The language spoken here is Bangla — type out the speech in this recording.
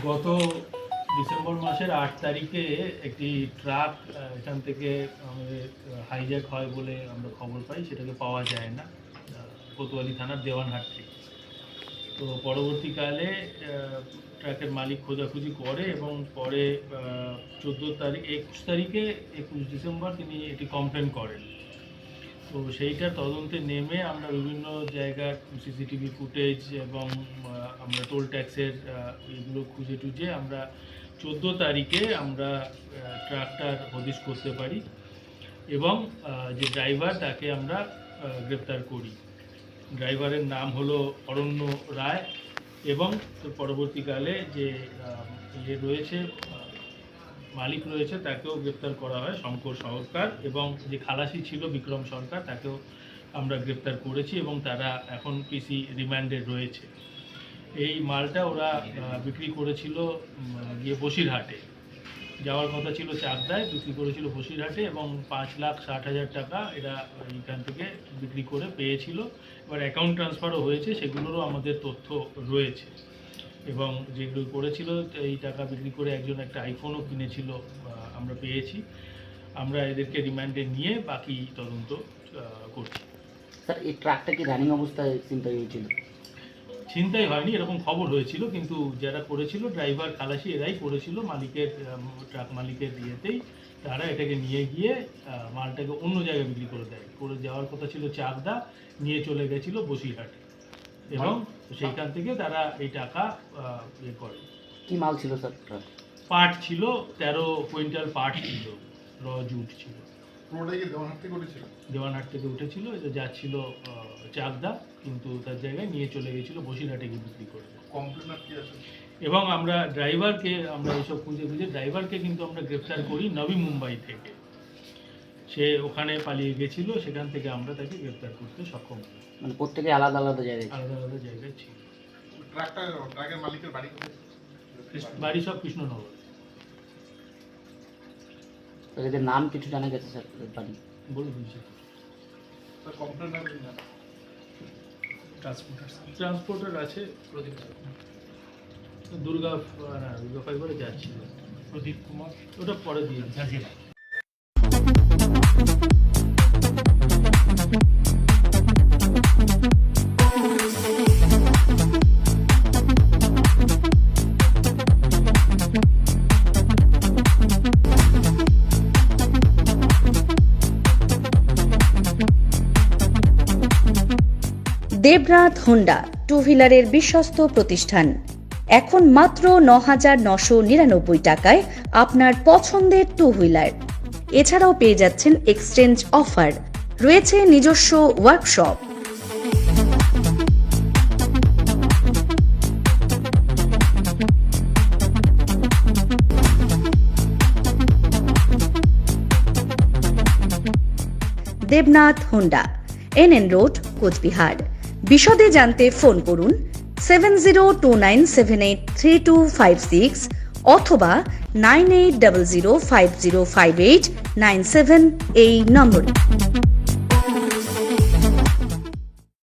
গত ডিসেম্বর মাসের আট তারিখে একটি ট্রাক এখান থেকে আমাদের হাইজ্যাক হয় বলে আমরা খবর পাই, সেটাকে পাওয়া যায় না কোতোয়ালি থানার দেওয়ানহাট থেকে। তো পরবর্তীকালে ট্রাকের মালিক খোঁজাখুঁজি করে এবং পরে চোদ্দ তারিখ, একুশ তারিখে, একুশ ডিসেম্বর তিনি এটি কমপ্লেন করেন। তো সেইটা তদন্তে নেমে আমরা বিভিন্ন জায়গার সিসিটিভি ফুটেজ এবং আমরা টোল ট্যাক্সের এগুলো খুঁজে টুজে আমরা চোদ্দ তারিখে আমরা ট্রাকটার হদিশ করতে পারি এবং যে ড্রাইভার তাকে আমরা গ্রেপ্তার করি। ড্রাইভারের নাম হলো অরণ্য রায় এবং পরবর্তীকালে যে ইয়ে রয়েছে মালিক রয়েছে, তাকেও গ্রেপ্তার করা হয়, শঙ্কর সরকার এবং যে খালাসি ছিল বিক্রম সরকার, তাকেও আমরা গ্রেপ্তার করেছি এবং তারা এখন পিসি রিমান্ডে রয়েছে। এই মালটা ওরা বিক্রি করেছিল গিয়ে বসিরহাটে। যাওয়ার কথা ছিল চাকদায় বিক্রি করেছিল বসিরহাটে এবং পাঁচ লাখ ষাট হাজার টাকা এরা এইখান থেকে বিক্রি করে পেয়েছিল। এবার অ্যাকাউন্ট ট্রান্সফারও হয়েছে, সেগুলোরও আমাদের তথ্য রয়েছে। এবং যেগুলো করেছিল এই টাকা বিক্রি করে একজন একটা আইফোনও কিনেছিল আমরা পেয়েছি। আমরা এদেরকে রিমান্ডে নিয়ে বাকি তদন্ত করছি। স্যার এই ট্রাকটা কি রানিং অবস্থায় চিন্তাই হয়েছিল? ছিনতাই হয়নি এরকম খবর হয়েছিল কিন্তু যারা করেছিল ড্রাইভার খালাসি এরাই করেছিল মালিকের ট্রাক মালিকের ইয়েতেই। তারা এটাকে নিয়ে গিয়ে মালটাকে অন্য জায়গায় বিক্রি করে দেয়। করে যাওয়ার কথা ছিল চাকদা নিয়ে চলে গেছিল বসিরহাটে। এবং সেইখান থেকে তারা এই টাকা ইয়ে করে। কি মাল ছিল স্যার? পাট ছিল তেরো কুইন্টাল পাট ছিল র জুট ছিল। পুরোটাই কি দেওয়ানহাট থেকে উঠেছিল? দেওয়ানহাট থেকে উঠেছিল এটা যাচ্ছিল চাকদা কিন্তু তার জায়গায় নিয়ে চলে গেছিল বসিরহাটে গিয়ে বিক্রি করে। কমপ্লেনার কি আছে? এবং আমরা ড্রাইভারকে আমরা এইসব খুঁজে খুঁজে ড্রাইভারকে কিন্তু আমরা গ্রেপ্তার করি নবী মুম্বাই থেকে। সে ওখানে পালিয়ে গেছিল সেখান থেকে আমরা তাকে গ্রেপ্তার করতে সক্ষম হই মানে প্রত্যেকে আলাদা আলাদা জায়গায় আলাদা আলাদা জায়গায় ছিল। ট্রাকটা ট্রাকের মালিকের বাড়ি বাড়ি সব কৃষ্ণনগর। এদের নাম কিছু জানা গেছে স্যার এদের বাড়ি? বলে স্যার। কমপ্লেনার ট্রান্সপোর্টার আছে দুর্গা না দুর্গা ফাইবারে যাচ্ছিল। প্রদীপ কুমার। ওটা পরে দিয়ে। দেবরাত হোন্ডা টু হুইলারের বিশ্বস্ত প্রতিষ্ঠান। এখন মাত্র ন হাজার নশো নিরানব্বই টাকায় আপনার পছন্দের টু হুইলার এছাড়াও পেয়ে যাচ্ছেন এক্সচেঞ্জ অফার। রয়েছে নিজস্ব workshop. Debnath Honda N N road, Coochbehar. বিশদে জানতে ফোন করুন, seven zero two nine seven eight three two five six অথবা nine eight double zero five zero five eight nine seven এই নম্বরে।